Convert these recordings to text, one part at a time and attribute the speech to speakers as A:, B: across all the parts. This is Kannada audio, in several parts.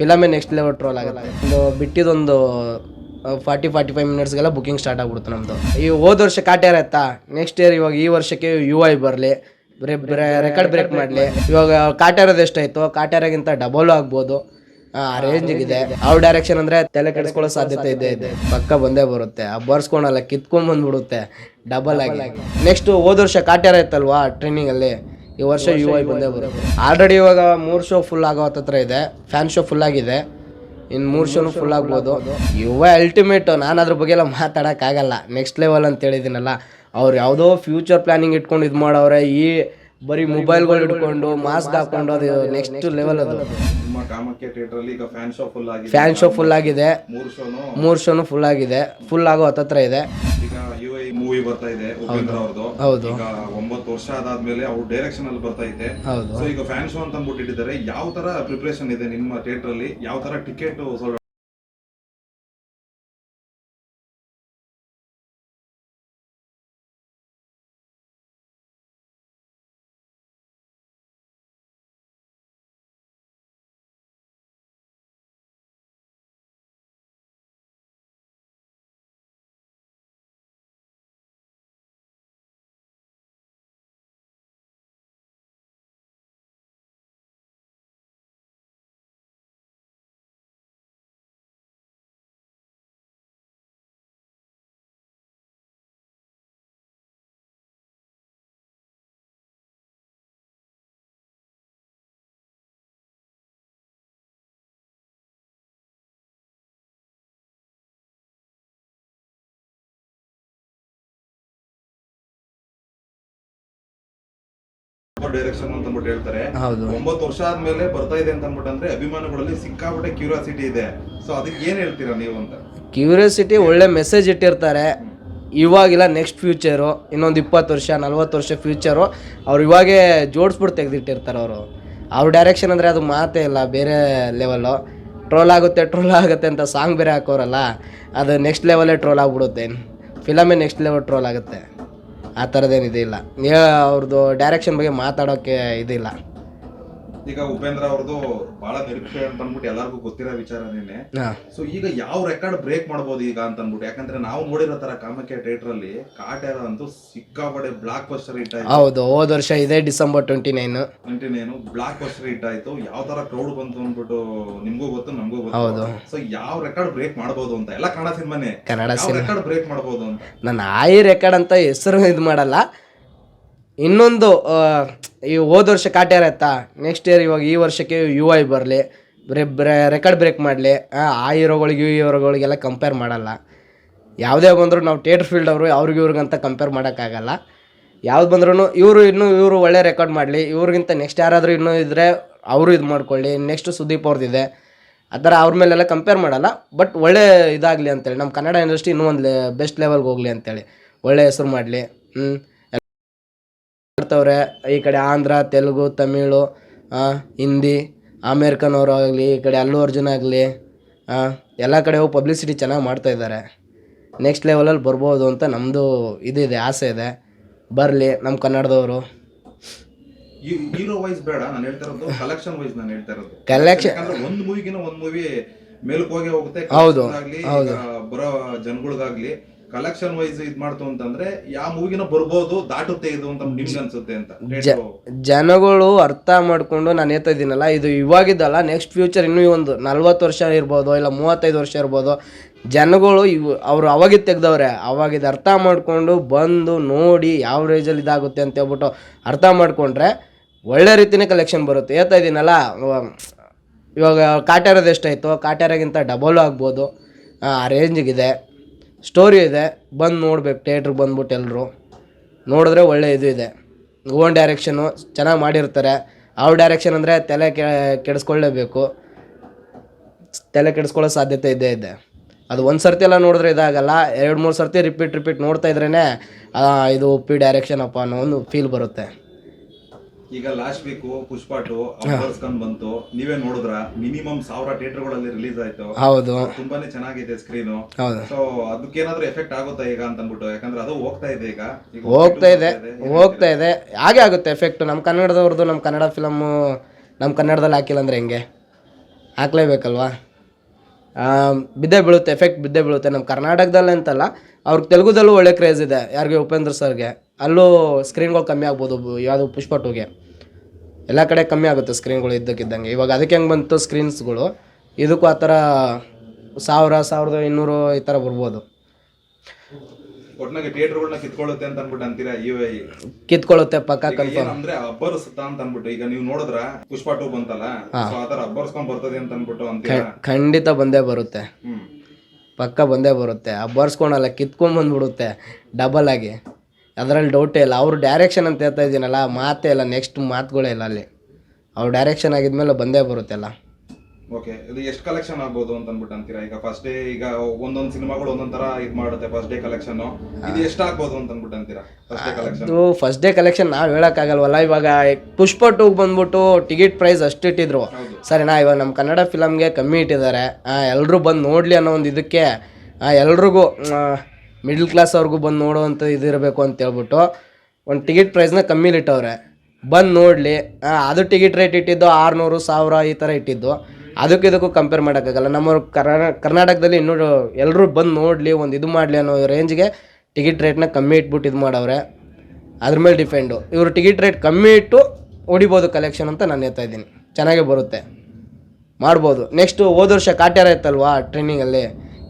A: ಫಿಲಮೇ ನೆಕ್ಸ್ಟ್ ಲೆವೆಲ್ ಟ್ರೋಲ್ ಆಗಲ್ಲ ಒಂದು ಬಿಟ್ಟಿದೊಂದು ಫಾರ್ಟಿ ಫಾರ್ಟಿ ಫೈವ್ ಮಿನಿಟ್ಸ್ಗೆಲ್ಲ ಬುಕಿಂಗ್ ಸ್ಟಾರ್ಟ್ ಆಗ್ಬಿಡುತ್ತೆ ನಮ್ಮದು ಈ ಹೋದ ವರ್ಷ ಕಾಟ್ಯಾರ ಇತ್ತಾ ನೆಕ್ಸ್ಟ್ ಇಯರ್ ಇವಾಗ ಈ ವರ್ಷಕ್ಕೆ ಯು ಐ ಬರಲಿ. ರೆಕಾರ್ಡ್ ಬ್ರೇಕ್ ಮಾಡಲಿ. ಇವಾಗ ಕಾಟ್ಯಾರದ ಎಷ್ಟಾಯ್ತು ಕಾಟ್ಯಾರಗಿಂತ ಡಬಲ್ ಆಗ್ಬೋದು. ಆ ಇದೆ ಅವ್ರ ಡೈರೆಕ್ಷನ್ ಅಂದ್ರೆ ತಲೆ ಕೆಡಿಸ್ಕೊಳ್ಳೋ ಸಾಧ್ಯತೆ ಇದೆ ಇದೆ. ಪಕ್ಕ ಬಂದೇ ಬರುತ್ತೆ. ಆ ಬರ್ಸ್ಕೊಳಲ್ಲ ಕಿತ್ಕೊಂಡ್ ಬಂದ್ಬಿಡುತ್ತೆ. ಡಬಲ್ ಆಗಿ. ನೆಕ್ಸ್ಟ್ ಹೋದ ವರ್ಷ ಕಾಟ್ಯಾರ ಟ್ರೈನಿಂಗ್ ಅಲ್ಲಿ. ಈ ವರ್ಷ ಯು ಐ ಬಂದೇ ಬರುತ್ತೆ. ಆಲ್ರೆಡಿ ಇವಾಗ ಮೂರು ಶೋ ಫುಲ್ ಆಗೋ ಹತ್ರ ಇದೆ. ಫ್ಯಾನ್ ಶೋ ಫುಲ್ ಆಗಿದೆ. ಇನ್ನು ಮೂರು ಶೋನು ಫುಲ್ ಆಗ್ಬೋದು. ಯು ಐ ಅಲ್ಟಿಮೇಟ್ ನಾನು ಅದ್ರ ಬಗ್ಗೆ ಎಲ್ಲ ಮಾತಾಡೋಕ್ಕಾಗಲ್ಲ. ನೆಕ್ಸ್ಟ್ ಲೆವೆಲ್ ಅಂತ ಹೇಳಿದ್ದೀನಲ್ಲ. ಅವ್ರು ಯಾವುದೋ ಫ್ಯೂಚರ್ ಪ್ಲಾನಿಂಗ್ ಇಟ್ಕೊಂಡು ಇದು ಮಾಡವ್ರೆ. ಈ ಬರೀ ಮೊಬೈಲ್ಗಳು ಇಟ್ಕೊಂಡು ಮಾಸ್ಕ್ ಹಾಕೊಂಡು ಅದು ನೆಕ್ಸ್ಟ್ ಲೆವೆಲ್ ಅದು
B: ನಿಮ್ಮ ಕಾಮಕ್ಕೆ ಥಿಯೇಟರ್ ಅಲ್ಲಿ ಈಗ ಫ್ಯಾನ್ ಶೋ ಫುಲ್ ಆಗಿದೆ.
A: ಫ್ಯಾನ್ ಶೋ ಫುಲ್ ಆಗಿದೆ.
B: ಮೂರು ಶೋನು
A: ಮೂರು ಶೋನು ಫುಲ್ ಆಗಿದೆ. ಫುಲ್ ಆಗೋ ಹತ್ತತ್ರ ಇದೆ.
B: ಮೂವಿ ಬರ್ತಾ ಇದೆ ಉಪೇಂದ್ರ ಅವ್ರದ್ದು
A: ಹೌದು.
B: ಈಗ ಒಂಬತ್ತು ವರ್ಷ ಅದಾದ್ಮೇಲೆ ಅವ್ರ ಡೈರೆಕ್ಷನ್ ಅಲ್ಲಿ ಬರ್ತಾ ಇದೆ.
A: ಹೌದು.
B: ಸೊ ಈಗ ಫ್ಯಾನ್ ಶೋ ಅಂತ ಅಂದ್ಬಿಟ್ಟಿದ್ದಾರೆ ಯಾವ ತರ ಪ್ರಿಪರೇಷನ್ ಇದೆ ನಿಮ್ಮ ಥಿಯೇಟರ್ ಅಲ್ಲಿ? ಯಾವ ತರ ಟಿಕೆಟ್ ಡೈರೆಕ್ಷನ್ ಅಂತ ಅಂದ್ಬಿಟ್ಟು ಹೇಳ್ತಾರೆ.
A: ಹೌದು.
B: ಒಂಬತ್ತು ವರ್ಷ ಆದ್ಮೇಲೆ ಬರ್ತಾ ಇದೆ ಅಂತ ಅಂದ್ಬಿಟ್ಟು ಅಂದ್ರೆ ಅಭಿಮಾನಿಗಳಲ್ಲಿ ಸಿಕ್ಕಾಪಟ್ಟೆ ಕ್ಯೂರಿಯಾಸಿಟಿ ಇದೆ. ಸೊ ಅದಕ್ಕೆ ಏನ್ ಹೇಳ್ತೀರಾ ನೀವು ಅಂತ?
A: ಕ್ಯೂರಿಯಾಸಿಟಿ ಒಳ್ಳೆ ಮೆಸೇಜ್ ಇಟ್ಟಿರ್ತಾರೆ. ಇವಾಗಿಲ್ಲ ನೆಕ್ಸ್ಟ್ ಫ್ಯೂಚರು ಇನ್ನೊಂದು ಇಪ್ಪತ್ತು ವರ್ಷ ನಲ್ವತ್ತು ವರ್ಷ ಫ್ಯೂಚರು ಅವ್ರು ಇವಾಗೇ ಜೋಡಿಸ್ಬಿಟ್ಟು ತೆಗೆದಿಟ್ಟಿರ್ತಾರೆ ಅವರು. ಅವ್ರ ಡೈರೆಕ್ಷನ್ ಅಂದರೆ ಅದು ಮಾತೇ ಇಲ್ಲ ಬೇರೆ ಲೆವೆಲ್ಲು ಟ್ರೋಲ್ ಆಗುತ್ತೆ ಟ್ರೋಲ್ ಆಗುತ್ತೆ ಅಂತ ಸಾಂಗ್ ಬೇರೆ ಹಾಕೋರಲ್ಲ ಅದು ನೆಕ್ಸ್ಟ್ ಲೆವೆಲೇ ಟ್ರೋಲ್ ಆಗಿಬಿಡುತ್ತೆ. ಫಿಲಮೇ ನೆಕ್ಸ್ಟ್ ಲೆವೆಲ್ ಟ್ರೋಲ್ ಆಗುತ್ತೆ. ಆ ಥರದ್ದೇನು ಇದಿಲ್ಲ ಅವ್ರದ್ದು ಡೈರೆಕ್ಷನ್ ಬಗ್ಗೆ ಮಾತಾಡೋಕ್ಕೆ ಇದಿಲ್ಲ.
B: ಈಗ ಉಪೇಂದ್ರ ಅವ್ರದ್ದು ಬಹಳ ನಿರೀಕ್ಷೆ ಅಂತ ಅಂದ್ಬಿಟ್ಟು ಎಲ್ಲರಿಗೂ ಗೊತ್ತಿರೋ ವಿಚಾರನೇನೆ
A: ನಿನ್ನೆ.
B: ಸೊ ಈಗ ಯಾವ ರೆಕಾರ್ಡ್ ಬ್ರೇಕ್ ಮಾಡ್ಬೋದು ಈಗ ಅಂತ ಅಂದ್ಬಿಟ್ಟು. ಯಾಕಂದ್ರೆ ನಾವು ನೋಡಿರೋ ತರ ಕಾಮಕ್ಕೆ ಥಿಯೇಟರ್ ಅಲ್ಲಿ ಕಾಟ್ಯಾರ ಅಂತೂ ಸಿಕ್ಕಾಪಡೆ ಬ್ಲಾಕ್ ಬಸ್ಟರ್ ಹಿಟ್ ಆಯ್ತು.
A: ಹೌದು ಹೋದ ವರ್ಷ ಇದೆ December twenty nine
B: continue blockbuster hit ಆಯ್ತು. ಯಾವ ತರ ಕ್ರೌಡ್ ಬಂತು ಅಂದ್ಬಿಟ್ಟು ನಿಮ್ಗೂ ಗೊತ್ತು ನಮಗೂ
A: ಹೌದು.
B: ಗೊತ್ತು ಸೊ ಯಾವ ರೆಕಾರ್ಡ್ ಬ್ರೇಕ್ ಮಾಡ್ಬೋದು ಅಂತ. ಎಲ್ಲ ಕನ್ನಡ ಸಿನಿಮಾನೇ
A: ಕನ್ನಡ
B: ಸಿನಿಮಾ ರೆಕಾರ್ಡ್ ಬ್ರೇಕ್ ಮಾಡ್ಬೋದು ಅಂತ.
A: ನನ್ನ ಆಯಿ ರೆಕಾರ್ಡ್ ಅಂತ ಹೆಸರು ಇದು ಮಾಡಲ್ಲ. ಇನ್ನೊಂದು ಈ ಹೋದ ವರ್ಷ ಕಾಟ್ಯಾರ ಆಯ್ತಾ ನೆಕ್ಸ್ಟ್ ಇಯರ್ ಇವಾಗ ಈ ವರ್ಷಕ್ಕೆ ಯು ಐ ಬರಲಿ. ರೆಕಾರ್ಡ್ ಬ್ರೇಕ್ ಮಾಡಲಿ. ಆ ಹೀರೋಗಳಿಗೆ ಈ ಹೀರೋಗಳಿಗೆಲ್ಲ ಕಂಪೇರ್ ಮಾಡಲ್ಲ. ಯಾವುದೇ ಬಂದರೂ ನಾವು ಥಿಯೇಟ್ರ್ ಫೀಲ್ಡ್ ಅವರು ಅವ್ರಿಗೆ ಇವ್ರಿಗಂತ ಕಂಪೇರ್ ಮಾಡೋಕ್ಕಾಗಲ್ಲ. ಯಾವ್ದು ಬಂದ್ರೂ ಇವರು ಇನ್ನೂ ಇವರು ಒಳ್ಳೆ ರೆಕಾರ್ಡ್ ಮಾಡಲಿ. ಇವ್ರಿಗಿಂತ ನೆಕ್ಸ್ಟ್ ಯಾರಾದರೂ ಇನ್ನೂ ಇದ್ದರೆ ಅವರು ಇದು ಮಾಡ್ಕೊಳ್ಳಿ. ನೆಕ್ಸ್ಟ್ ಸುದೀಪ್ ಅವ್ರದ್ದಿದೆ ಆ ಥರ ಅವ್ರ ಮೇಲೆಲ್ಲ ಕಂಪೇರ್ ಮಾಡಲ್ಲ. ಬಟ್ ಒಳ್ಳೆ ಇದಾಗಲಿ ಅಂತೇಳಿ. ನಮ್ಮ ಕನ್ನಡ ಇಂಡಸ್ಟ್ರಿ ಇನ್ನೂ ಒಂದು ಬೆಸ್ಟ್ ಲೆವೆಲ್ಗೆ ಹೋಗಲಿ ಅಂತೇಳಿ. ಒಳ್ಳೆ ಹೆಸರು ಮಾಡಲಿ. ಹ್ಞೂ ಮಾಡ್ತವ್ರೆ ಈ ಕಡೆ ಆಂಧ್ರ ತೆಲುಗು ತಮಿಳು ಹಿಂದಿ ಅಮೇರಿಕನ್ ಅವರು ಆಗಲಿ ಈ ಕಡೆ ಅಲ್ಲು ಅರ್ಜುನ್ ಆಗಲಿ ಎಲ್ಲ ಕಡೆ ಪಬ್ಲಿಸಿಟಿ ಚೆನ್ನಾಗಿ ಮಾಡ್ತಾ ಇದ್ದಾರೆ. ನೆಕ್ಸ್ಟ್ ಲೆವೆಲಲ್ಲಿ ಬರ್ಬೋದು ಅಂತ ನಮ್ಮದು ಇದಿದೆ ಆಸೆ ಇದೆ. ಬರಲಿ ನಮ್ಮ ಕನ್ನಡದವರು.
B: ಹೀರೋ ವೈಸ್ ಬೇಡ ನಾನು ಹೇಳ್ತಾ ಇರೋದು ಕಲೆಕ್ಷನ್ ವೈಸ್ ನಾನು ಹೇಳ್ತಾ ಇರೋದು.
A: ಕಲೆಕ್ಷನ್
B: ಯಾಕಂದ್ರೆ ಒಂದು ಮೂವಿಗಿನ ಒಂದು ಮೂವಿ ಮೇಲಕ್ಕೆ ಹೋಗಿ ಹೋಗುತ್ತೆ
A: ಹೌದು,
B: ಆಗ್ಲಿ
A: ಹೌದು.
B: ಬರೋ ಜನಗಳಿಗಾಗ್ಲಿ ಕಲೆಕ್ಷನ್ ವೈಸ್ ಇದ್ ಮಾಡ್ತು ಅಂತಂದ್ರೆ ಯಾವ ಮೂವಿಗಿನ ಬರ್ಬೋದು ದಾಟುತ್ತೆ ಇದು ಅಂತ ನಿಮ್ಗೆ ಅನ್ಸುತ್ತೆ ಅಂತ.
A: ಜನಗಳು ಅರ್ಥ ಮಾಡ್ಕೊಂಡು ನಾನು ಹೇಳ್ತಾ ಇದ್ದೀನಲ್ಲ ಇದು ಇವಾಗಿದ್ದಲ್ಲ ನೆಕ್ಸ್ಟ್ ಫ್ಯೂಚರ್ ಇನ್ನೂ ಒಂದು ನಲ್ವತ್ತು ವರ್ಷ ಇರ್ಬೋದು ಇಲ್ಲ ಮೂವತ್ತೈದು ವರ್ಷ ಇರ್ಬೋದು ಜನಗಳು ಇವು ಅವರು ಅವಾಗಿದ್ದು ತೆಗ್ದವ್ರೆ ಅವಾಗಿದ್ದು ಅರ್ಥ ಮಾಡಿಕೊಂಡು ಬಂದು ನೋಡಿ ಯಾವ ರೇಜಲ್ಲಿ ಇದಾಗುತ್ತೆ ಅಂತ ಹೇಳ್ಬಿಟ್ಟು ಅರ್ಥ ಮಾಡಿಕೊಂಡ್ರೆ ಒಳ್ಳೆ ರೀತಿನೇ ಕಲೆಕ್ಷನ್ ಬರುತ್ತೆ. ಹೇಳ್ತಾ ಇದ್ದೀನಲ್ಲ ಇವಾಗ ಕಾಟ್ಯಾರದ ಎಷ್ಟಾಯಿತು? ಕಾಟ್ಯಾರಗಿಂತ ಡಬಲ್ ಆಗ್ಬೋದು. ಆ ರೇಂಜಿಗಿದೆ ಸ್ಟೋರಿ ಇದೆ. ಬಂದು ನೋಡ್ಬೇಕು ಥಿಯೇಟ್ರಿಗೆ ಬಂದ್ಬಿಟ್ಟು ಎಲ್ಲರೂ ನೋಡಿದ್ರೆ ಒಳ್ಳೆ ಇದು ಇದೆ. ಓನ್ ಡೈರೆಕ್ಷನು ಚೆನ್ನಾಗಿ ಮಾಡಿರ್ತಾರೆ. ಅವ್ರ ಡೈರೆಕ್ಷನ್ ಅಂದರೆ ತಲೆ ಕೆಡಿಸ್ಕೊಳ್ಳೇಬೇಕು. ತಲೆ ಕೆಡಿಸ್ಕೊಳ್ಳೋ ಸಾಧ್ಯತೆ ಇದ್ದೇ ಇದೆ. ಅದು ಒಂದು ಸರ್ತಿ ಎಲ್ಲ ನೋಡಿದ್ರೆ ಇದಾಗಲ್ಲ. ಎರಡು ಮೂರು ಸರ್ತಿ ರಿಪೀಟ್ ರಿಪೀಟ್ ನೋಡ್ತಾ ಇದ್ರೇ ಇದು ಉಪ್ಪಿ ಡೈರೆಕ್ಷನ್ ಅಪ್ಪ ಅನ್ನೋ ಒಂದು ಫೀಲ್ ಬರುತ್ತೆ.
B: ಈಗ ಲಾಸ್ಟ್ ವೀಕ್ ಪುಷ್ಪಾಟು ಕನ್ ಬಂತು. ನೀವೇ ನೋಡಿದ್ರ? ಮಿನಿಮಮ್ ಸಾವಿರ ಥಿಯೇಟರ್ಗಳಲ್ಲಿ ರಿಲೀಸ್ ಆಯ್ತು.
A: ಹೌದು.
B: ತುಂಬಾನೇ ಚೆನ್ನಾಗಿದೆ ಸ್ಕ್ರೀನ್
A: ಹೌದು.
B: ಸೊ ಅದಕ್ಕೇನಾದ್ರೂ ಎಫೆಕ್ಟ್ ಆಗುತ್ತಾ ಈಗ ಅಂತ ಅಂದ್ಬಿಟ್ಟು ಯಾಕಂದ್ರೆ ಅದು ಹೋಗ್ತಾ ಇದೆ ಈಗ.
A: ಹೋಗ್ತಾ ಇದೆ. ಹೋಗ್ತಾ ಇದೆ. ಹಾಗೆ ಆಗುತ್ತೆ ಎಫೆಕ್ಟ್ ನಮ್ಮ ಕನ್ನಡದವ್ರದ್ದು ನಮ್ಮ ಕನ್ನಡ ಫಿಲಮ್ ನಮ್ಮ ಕನ್ನಡದಲ್ಲಿ ಹಾಕಿಲ್ಲ ಅಂದ್ರೆ ಹೆಂಗೆ? ಹಾಕ್ಲೇಬೇಕಲ್ವಾ? ಬಿದ್ದೆ ಬಿದ್ದೇ ಬೀಳುತ್ತೆ. ಎಫೆಕ್ಟ್ ಬಿದ್ದೇ ಬೀಳುತ್ತೆ. ನಮ್ಮ ಕರ್ನಾಟಕದಲ್ಲಿ ಅಂತಲ್ಲ ಅವ್ರಿಗೆ ತೆಲುಗುದಲ್ಲೂ ಒಳ್ಳೆ ಕ್ರೇಜ್ ಇದೆ. ಯಾರಿಗೆ? ಉಪೇಂದ್ರ ಸರ್ಗೆ. ಅಲ್ಲೂ ಸ್ಕ್ರೀನ್ಗಳು ಕಮ್ಮಿ ಆಗ್ಬೋದು ಯಾವುದು ಪುಷ್ಪ ಟೂಗೆ ಎಲ್ಲ ಕಡೆ ಕಮ್ಮಿ ಆಗುತ್ತೆ ಸ್ಕ್ರೀನ್ಗಳು ಇದ್ದಕ್ಕಿದ್ದಂಗೆ. ಇವಾಗ ಅದಕ್ಕೆ ಹೆಂಗೆ ಬಂತು ಸ್ಕ್ರೀನ್ಸ್ಗಳು ಇದಕ್ಕೂ ಆ ಥರ ಸಾವಿರ ಸಾವಿರದ ಇನ್ನೂರು ಈ ಥರ ಬರ್ಬೋದು.
B: ಒಟ್ನಾಗೆ ಥಿಯೇಟರ್ಗಳನ್ನ ಕಿತ್ಕೊಳ್ಳುತ್ತೆ ಅಂತ ಅನ್ಬಿಟ್ಟು ಅಂತೀರಾ ಯು ಐ
A: ಕಿತ್ಕೊಳ್ಳುತ್ತೆ ಪಕ್ಕ ಕನ್ಫರ್ಮ್
B: ಅಂದ್ರೆ ಅಬ್ಬರಿಸುತ್ತಾ ಅಂತ ಅನ್ಬಿಟ್ಟು ಈಗ ನೀವು ನೋಡಿದ್ರ ಪುಷ್ಪ ಟೂ ಬಂತಲ್ಲ? ಸೊ ಆತರ ಅಬ್ಬರ್ಸ್ಕೊಂಡ್ ಬರ್ತದೆ ಅಂತ ಅನ್ಬಿಟ್ಟು ಅಂತೀರಾ?
A: ಖಂಡಿತ ಬಂದೇ ಬರುತ್ತೆ. ಪಕ್ಕ ಬಂದೇ ಬರುತ್ತೆ. ಅಬ್ಬರ್ಸ್ಕೊಂಡಲ್ಲ ಕಿತ್ಕೊಂಡ್ ಬಂದ್ಬಿಡುತ್ತೆ ಡಬಲ್ ಆಗಿ. ಅದರಲ್ಲಿ ಡೌಟೇ ಇಲ್ಲ. ಅವ್ರ ಡೈರೆಕ್ಷನ್ ಅಂತ ಹೇಳ್ತಾ ಇದ್ದೀನಲ್ಲ ಮಾತೇ ಇಲ್ಲ. ನೆಕ್ಸ್ಟ್ ಮಾತುಗಳೇ ಇಲ್ಲ ಅಲ್ಲಿ. ಅವ್ರು ಡೈರೆಕ್ಷನ್ ಆಗಿದ್ಮೇಲೆ ಬಂದೇ ಬರುತ್ತೆಲ್ಲ
B: ಓಕೆ ಇದು ಎಷ್ಟು ಕಲೆಕ್ಷನ್ ಆಗ್ಬೋದು ಅಂತ ಅಂದ್ಬಿಟ್ಟು ಅಂತೀರಾ? ಈಗ ಫಸ್ಟ್ ಡೇ ಈಗ ಒಂದೊಂದು ಸಿನಿಮಾಗಳು ಒಂದೊಂದು ತರ ಇದು ಮಾಡುತ್ತೆ ಫಸ್ಟ್ ಡೇ ಕಲೆಕ್ಷನ್ ಇದು ಎಷ್ಟು ಆಗ್ಬೋದು ಅಂತ ಅಂದ್ಬಿಟ್ಟು ಅಂತೀರಾ? ಫಸ್ಟ್ ಡೇ ಕಲೆಕ್ಷನ್
A: ಅದು ಫಸ್ಟ್ ಡೇ ಕಲೆಕ್ಷನ್ ನಾವು ಹೇಳೋಕ್ಕಾಗಲ್ವಲ್ಲ. ಇವಾಗ ಪುಷ್ಪ ಟೂಗೆ ಬಂದ್ಬಿಟ್ಟು ಟಿಕೆಟ್ ಪ್ರೈಸ್ ಅಷ್ಟು ಇಟ್ಟಿದ್ರು.
B: ಸರಿ
A: ಸರಿನಾ ಇವಾಗ ನಮ್ಮ ಕನ್ನಡ ಫಿಲಮ್ಗೆ ಕಮ್ಮಿ ಇಟ್ಟಿದ್ದಾರೆ. ಎಲ್ಲರೂ ಬಂದು ನೋಡಲಿ ಅನ್ನೋ ಒಂದು ಇದಕ್ಕೆ ಎಲ್ರಿಗೂ ಮಿಡ್ಲ್ ಕ್ಲಾಸ್ ಅವ್ರಿಗೂ ಬಂದು ನೋಡುವಂಥ ಇದಿರಬೇಕು ಅಂತ ಹೇಳ್ಬಿಟ್ಟು ಒಂದು ಟಿಕೆಟ್ ಪ್ರೈಸ್ನ ಕಮ್ಮಿಲಿ ಇಟ್ಟವ್ರೆ ಬಂದು ನೋಡಲಿ. ಅದು ಟಿಕೆಟ್ ರೇಟ್ ಇಟ್ಟಿದ್ದು ಆರುನೂರು, ಸಾವಿರ ಈ ಥರ ಇಟ್ಟಿದ್ದು. ಅದಕ್ಕೆ ಇದಕ್ಕೂ ಕಂಪೇರ್ ಮಾಡೋಕ್ಕಾಗಲ್ಲ. ನಮ್ಮ ಕರ್ನಾ, ಕರ್ನಾಟಕದಲ್ಲಿ ಇನ್ನೂ ಎಲ್ಲರೂ ಬಂದು ನೋಡಲಿ, ಒಂದು ಇದು ಮಾಡಲಿ ಅನ್ನೋ ರೇಂಜ್ಗೆ ಟಿಕೆಟ್ ರೇಟ್ನ ಕಮ್ಮಿ ಇಟ್ಬಿಟ್ಟು ಇದು ಮಾಡವ್ರೆ. ಅದ್ರ ಮೇಲೆ ಡಿಪೆಂಡು ಇವರು ಟಿಕೆಟ್ ರೇಟ್ ಕಮ್ಮಿ ಇಟ್ಟು ಹೊಡಿಬೋದು ಕಲೆಕ್ಷನ್ ಅಂತ ನಾನು ಹೇಳ್ತಾ ಇದ್ದೀನಿ. ಚೆನ್ನಾಗೇ ಬರುತ್ತೆ. ಮಾಡ್ಬೋದು. ನೆಕ್ಸ್ಟು ಹೋದ ವರ್ಷ ಕಾಟ್ಯಾರ ಇತ್ತಲ್ವಾ ಟ್ರೈನಿಂಗಲ್ಲಿ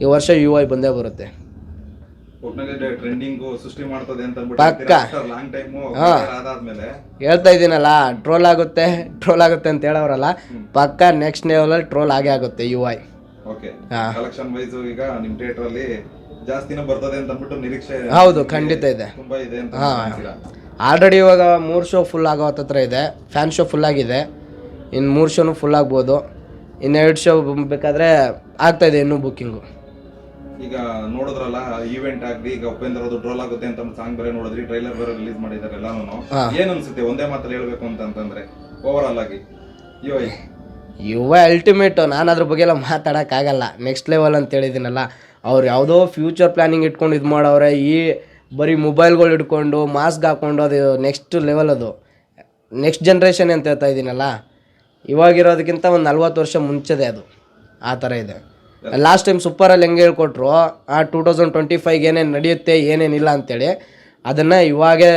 A: ಈ ವರ್ಷ ಯು ಐ ಬಂದೇ ಬರುತ್ತೆ
B: ಒಟ್ನಾಗೆ ಟ್ರೆಂಡಿಂಗ್ ಸೃಷ್ಟಿ ಮಾಡ್ತದೆ ಅಂತ
A: ಪಕ್ಕ. ಹೇಳ್ತಾ ಇದ್ದೀನಲ್ಲ ಟ್ರೋಲ್ ಆಗುತ್ತೆ ಟ್ರೋಲ್ ಆಗುತ್ತೆ ಅಂತ ಹೇಳೋರಲ್ಲ ಪಕ್ಕ ನೆಕ್ಸ್ಟ್ ಲೆವೆಲಲ್ಲಿ ಟ್ರೋಲ್ ಆಗೇ ಆಗುತ್ತೆ ಯು ಐ.
B: ಕಲೆಕ್ಷನ್ ವೈಸ್ ಈಗ ನಿಮ್ ಥಿಯೇಟರ್ ಅಲ್ಲಿ ಜಾಸ್ತಿನೇ ಬರ್ತದೆ ಅಂತ ಅಂದ್ಬಿಟ್ಟು ನಿರೀಕ್ಷೆ
A: ಹೌದು ಖಂಡಿತ ಇದೆ.
B: ತುಂಬಾ ಇದೆ ಅಂತ
A: ಹಾ. ಆಲ್ರೆಡಿ ಇವಾಗ ಮೂರು ಶೋ ಫುಲ್ ಆಗೋ ಹತ್ರ ಇದೆ. ಫ್ಯಾನ್ ಶೋ ಫುಲ್ ಆಗಿದೆ. ಇನ್ನು ಮೂರು ಶೋನು ಫುಲ್ ಆಗ್ಬೋದು. ಇನ್ನೆರಡು ಶೋ ಬೇಕಾದರೆ ಇದೆ ಇನ್ನೂ ಬುಕ್ಕಿಂಗು
B: ಈಗ ನೋಡಿದ್ರಲ್ಲ ಈವೆಂಟ್ ಆಗಲಿ ಈಗ ಉಪೇಂದ್ರ ಅದು ಡ್ರೋಲ್ ಆಗುತ್ತೆ ಅಂತ ಸಾಂಗ್ ಬೇರೆ ನೋಡಿದ್ರಿ ಟ್ರೈಲರ್ ಬೇರೆ ರಿಲೀಸ್ ಮಾಡಿದಾರೆ ಎಲ್ಲಾನು. ಏನ್ ಅನ್ಸುತ್ತೆ? ಒಂದೇ ಮಾತಲ್ಲಿ ಹೇಳ್ಬೇಕು ಅಂತಂತಂದ್ರೆ ಓವರ್ ಆಲ್ ಆಗಿ. ಯೋ
A: ಯುವ ಅಲ್ಟಿಮೇಟ್ ನಾನು ಅದ್ರ ಬಗ್ಗೆ ಎಲ್ಲ ಮಾತಾಡೋಕ್ಕಾಗಲ್ಲ ನೆಕ್ಸ್ಟ್ ಲೆವೆಲ್ ಅಂತ ಹೇಳಿದ್ದೀನಲ್ಲ ಅವ್ರು ಯಾವುದೋ ಫ್ಯೂಚರ್ ಪ್ಲಾನಿಂಗ್ ಇಟ್ಕೊಂಡು ಇದು ಮಾಡವ್ರೆ ಈ ಬರೀ ಮೊಬೈಲ್ಗಳು ಇಟ್ಕೊಂಡು ಮಾಸ್ಕ್ ಹಾಕ್ಕೊಂಡು ಅದು ನೆಕ್ಸ್ಟ್ ಲೆವೆಲ್ ಅದು. ನೆಕ್ಸ್ಟ್ ಜನ್ರೇಷನ್ ಅಂತ ಹೇಳ್ತಾ ಇದ್ದೀನಲ್ಲ ಇವಾಗಿರೋದಕ್ಕಿಂತ ಒಂದು ನಲ್ವತ್ತು ವರ್ಷ ಮುಂಚೆದೆ ಅದು. ಆ ಥರ ಇದೆ. ಲಾಸ್ಟ್ ಟೈಮ್ ಸೂಪರಲ್ಲಿ ಹೆಂಗೆ ಹೇಳ್ಕೊಟ್ರು, ಆ ಟೂ ತೌಸಂಡ್ ಟ್ವೆಂಟಿ ಫೈವ್ಗೆ ಏನೇನು ನಡೆಯುತ್ತೆ, ಏನೇನಿಲ್ಲ ಅಂತೇಳಿ, ಅದನ್ನು ಇವಾಗೇ,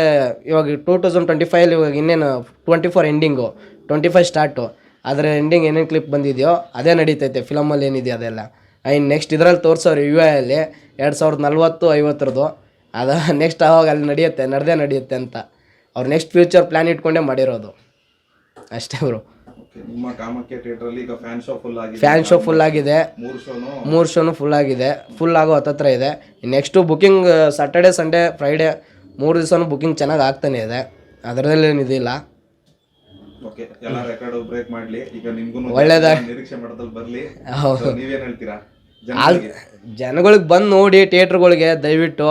A: ಇವಾಗ ಟೂ ತೌಸಂಡ್ ಟ್ವೆಂಟಿ ಫೈವಲ್ಲಿ ಇವಾಗ ಇನ್ನೇನು twenty four ending twenty five start ಅದರ ಎಂಡಿಂಗ್ ಏನೇನು ಕ್ಲಿಪ್ ಬಂದಿದೆಯೋ, ಅದೇ ನಡೀತೈತೆ ಫಿಲಮಲ್ಲಿ ಏನಿದೆಯೋ ಅದೆಲ್ಲ. ಇನ್ನು ನೆಕ್ಸ್ಟ್ ಇದರಲ್ಲಿ ತೋರಿಸೋರು ಯು ಅಲ್ಲಿ, ಎರಡು ಸಾವಿರದ ನಲ್ವತ್ತು, ಐವತ್ತರದು, ಅದು ನೆಕ್ಸ್ಟ್ ಆವಾಗ ಅಲ್ಲಿ ನಡೆಯುತ್ತೆ, ನಡೆದೇ ನಡೆಯುತ್ತೆ ಅಂತ. ಅವ್ರು ನೆಕ್ಸ್ಟ್ ಫ್ಯೂಚರ್ ಪ್ಲ್ಯಾನ್ ಇಟ್ಕೊಂಡೇ ಮಾಡಿರೋದು. ಅಷ್ಟೇ ಅವರು
B: ನಿಮ್ಮ ಕಾಮಕ್ಕೆ ಥಿಯೇಟರ್ ಅಲ್ಲಿ ಈಗ ಫ್ಯಾನ್ ಶೋ ಫುಲ್ ಆಗಿದೆ.
A: ಫ್ಯಾನ್ ಶೋ ಫುಲ್ ಆಗಿದೆ.
B: ಮೂರು ಶೋನು
A: ಮೂರು ಶೋನು ಫುಲ್ ಆಗಿದೆ. ಫುಲ್ ಆಗೋ ಹತ್ತತ್ರ ಇದೆ. Next booking Saturday Sunday Friday ಮೂರು ದಿವಸನೂ ಬುಕಿಂಗ್ ಚೆನ್ನಾಗಿ ಆಗ್ತಾನೆ ಇದೆ. ಅದರಲ್ಲಿ ಏನು ಇದಿಲ್ಲ.
B: ಓಕೆ ಎಲ್ಲ ರೆಕಾರ್ಡ್ ಬ್ರೇಕ್ ಮಾಡ್ಲಿ. ಈಗ ನಿಮ್ಗೂ
A: ಒಳ್ಳೇದಾಗ-
B: ನಿರೀಕ್ಷೆ ಮಾಡೋದ್ರಲ್ಲಿ ಬರ್ಲಿ.
A: ಹೌದು.
B: So, ನೀವೇನ್ ಹೇಳ್ತೀರಾ?
A: ಆಲ್
B: ಜನರಿಗೆ
A: ಜನಗಳಿಗೆ ಬಂದು ನೋಡಿ ಥಿಯೇಟ್ರ್ಗಳಿಗೆ ದಯವಿಟ್ಟು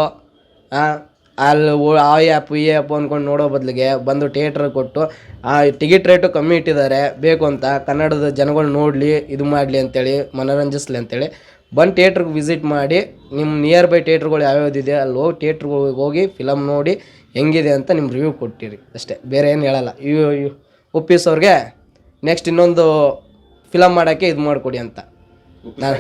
A: ಆ, ಅಲ್ಲಿ ಆ ಆ್ಯಪ್ ಈ ಆ್ಯಪ್ ಅಂದ್ಕೊಂಡು ನೋಡೋ ಬದಲಿಗೆ ಬಂದು ಥಿಯೇಟ್ರ್ ಕೊಟ್ಟು, ಆ ಟಿಕೆಟ್ ರೇಟು ಕಮ್ಮಿ ಇಟ್ಟಿದ್ದಾರೆ, ಬೇಕು ಅಂತ ಕನ್ನಡದ ಜನಗಳು ನೋಡಲಿ, ಇದು ಮಾಡಲಿ ಅಂತೇಳಿ, ಮನೋರಂಜಿಸ್ಲಿ ಅಂತೇಳಿ ಬಂದು ಥಿಯೇಟ್ರಿಗೆ ವಿಸಿಟ್ ಮಾಡಿ ನಿಮ್ಮ ನಿಯರ್ ಬೈ ಥಿಯೇಟ್ರ್ಗಳು ಯಾವ್ಯಾವ್ದಿದೆ, ಅಲ್ಲಿ ಹೋಗಿ ಥಿಯೇಟ್ರ್ಗೆ ಹೋಗಿ ಫಿಲಮ್ ನೋಡಿ ಹೆಂಗಿದೆ ಅಂತ ನಿಮ್ಮ ರಿವ್ಯೂ ಕೊಟ್ಟಿರಿ. ಅಷ್ಟೇ, ಬೇರೆ ಏನು ಹೇಳಲ್ಲ. ಇವು ಒಪ್ಪಿಸ್ ಅವ್ರಿಗೆ ನೆಕ್ಸ್ಟ್ ಇನ್ನೊಂದು ಫಿಲಮ್ ಮಾಡೋಕ್ಕೆ ಇದು ಮಾಡಿಕೊಡಿ ಅಂತ.
B: ನಾನು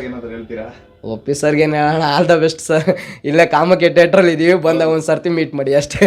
A: ಒಪ್ಪಿ ಸರ್ಗೇನು ಹೇಳೋಣ? ಆಲ್ ದ ಬೆಸ್ಟ್ ಸರ್ ಇಲ್ಲೇ ಕಾಮಕ್ಕೆ ಥಿಯೇಟ್ರಲ್ಲಿ ಇದ್ದೀವಿ ಬಂದಾಗ ಒಂದು ಸರ್ತಿ ಮೀಟ್ ಮಾಡಿ ಅಷ್ಟೇ.